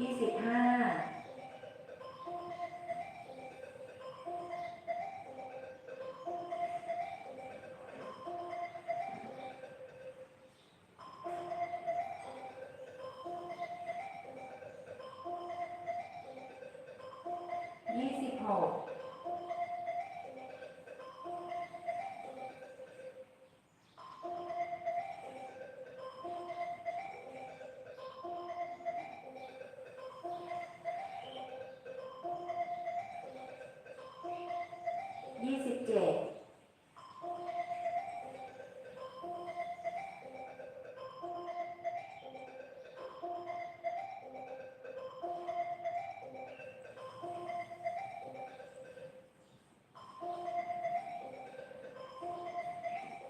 ยี่สิบห้ายี่สิบหก ยี่สิบเจ็ด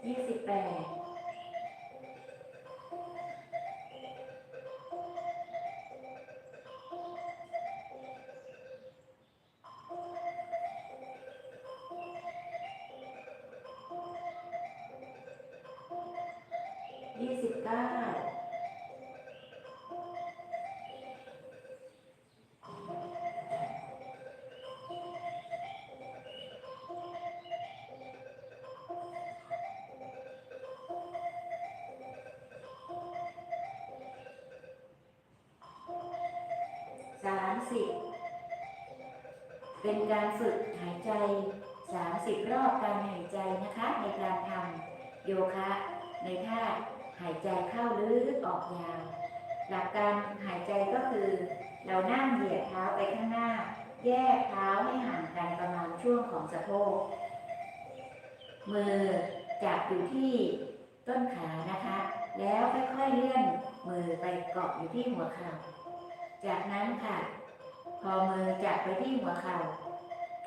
ยี่สิบแปด ยี่สิบเก้าสามสิบเป็นการฝึกหายใจ30รอบการหายใจนะคะในการทำโยคะในท่า หายใจเข้าลึกออกยาว หลักการหายใจก็คือ เรานั่งเหยียดเท้าไปข้างหน้า แยกเท้าให้ห่างกันประมาณช่วงของสะโพก มือจับอยู่ที่ต้นขานะคะ แล้วค่อยๆเลื่อนมือไปเกาะอยู่ที่หัวเข่า จากนั้นค่ะ พอมือจับไปที่หัวเข่า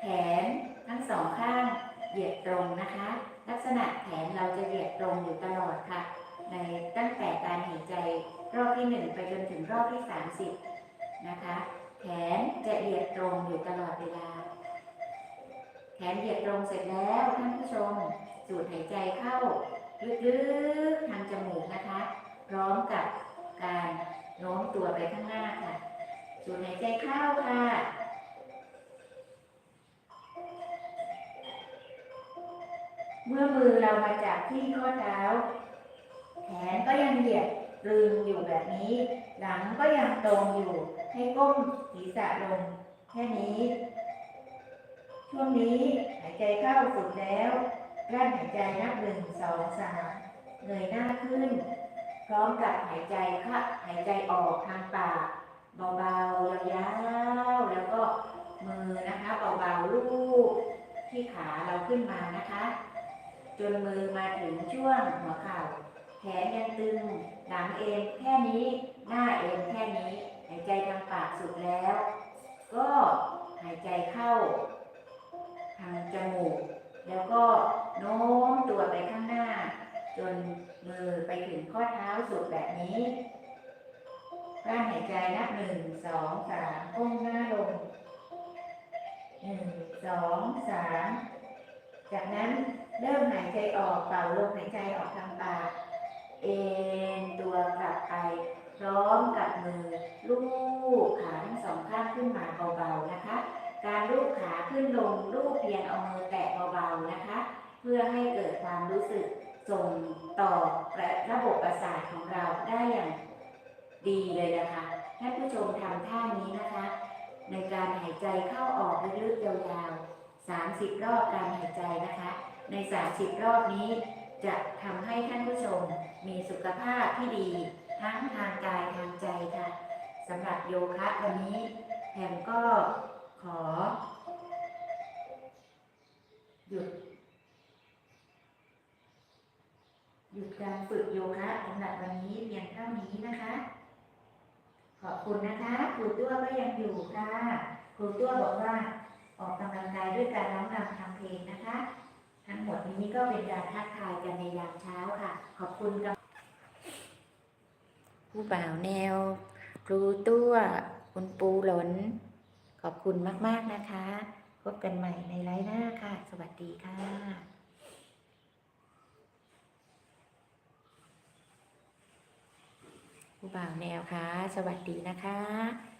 แขนทั้งสองข้างเหยียดตรงนะคะ ลักษณะแขนเราจะเหยียดตรงอยู่ตลอดค่ะ หนึ่งไปจนถึงรอบที่ 30 นะคะ แขนจะเหยียดตรงอยู่ตลอดเวลา แขนเหยียดตรงเสร็จแล้วท่านผู้ชม สูดหายใจเข้า ลึกๆทางจมูกนะคะ พร้อมกับการโน้มตัวไปข้างหน้าค่ะ สูดหายใจเข้าค่ะเมื่อมือเรามาจับที่ข้อเท้า แขนก็ยังเหยียด รึงอยู่แบบนี้ หลังก็ยังตรงอยู่ ให้ก้มศีรษะลง แค่นี้ ช่วงนี้หายใจเข้าสุดแล้วกลั้นหายใจนับหนึ่งสองสามเงยหน้าขึ้น พร้อมกับหายใจเข้าหายใจออกทางปากเบาๆยาวๆแล้วก็มือนะคะเบาๆลูบที่ขาเราขึ้นมานะคะ จนมือมาถึงช่วงหัวเข่า ขนยังตึง หลังเอ็นแค่นี้ หน้าเอ็นแค่นี้ หายใจทางปากสุดแล้ว ก็หายใจเข้า ทางจมูก แล้วก็โน้มตัวไปข้างหน้า จนมือไปถึงข้อเท้าสุดแบบนี้กลั้นหายใจนับหนึ่งสองสามก้มหน้าลงหนึ่งสองสามจากนั้นเริ่มหายใจออกเป่าลมหายใจออกทางปาก เอ็นตัวกลับไป พร้อมกับมือลูบขาทั้งสองข้างขึ้นมาเบาๆนะคะ การลูบขาขึ้นลงลูบเพียงเอามือแตะเบาๆนะคะ เพื่อให้เกิดความรู้สึกส่งต่อระบบประสาทของเราได้อย่างดีเลยนะคะท่านผู้ชมทำท่านี้นะคะ ในการหายใจเข้าออกลึกๆยาวๆ30 รอบการหายใจนะคะ ใน 30 รอบนี้ จะทำให้ท่านผู้ชมมีสุขภาพที่ดี ทั้งทางกายทางใจค่ะสำหรับโยคะวันนี้แผมก็ขอ หยุด หยุดการฝึกโยคะสำหรับวันนี้เพียงเท่านี้นะคะ ขอบคุณนะคะครูตัวก็ยังอยู่ค่ะครูตัวบอกว่าออกกำลังกายด้วยการร้องรำทำเพลงนะคะ ทั้งหมดนี้ก็เป็นการทักทายกันในยามเช้าค่ะ ขอบคุณกับผู้บ่าวแนว ครูตัวคุณปูหลน ขอบคุณมาก ๆ นะคะ พบกันใหม่ในไลฟ์หน้าค่ะ สวัสดีค่ะผู้บ่าวแนวค่ะ สวัสดีนะคะ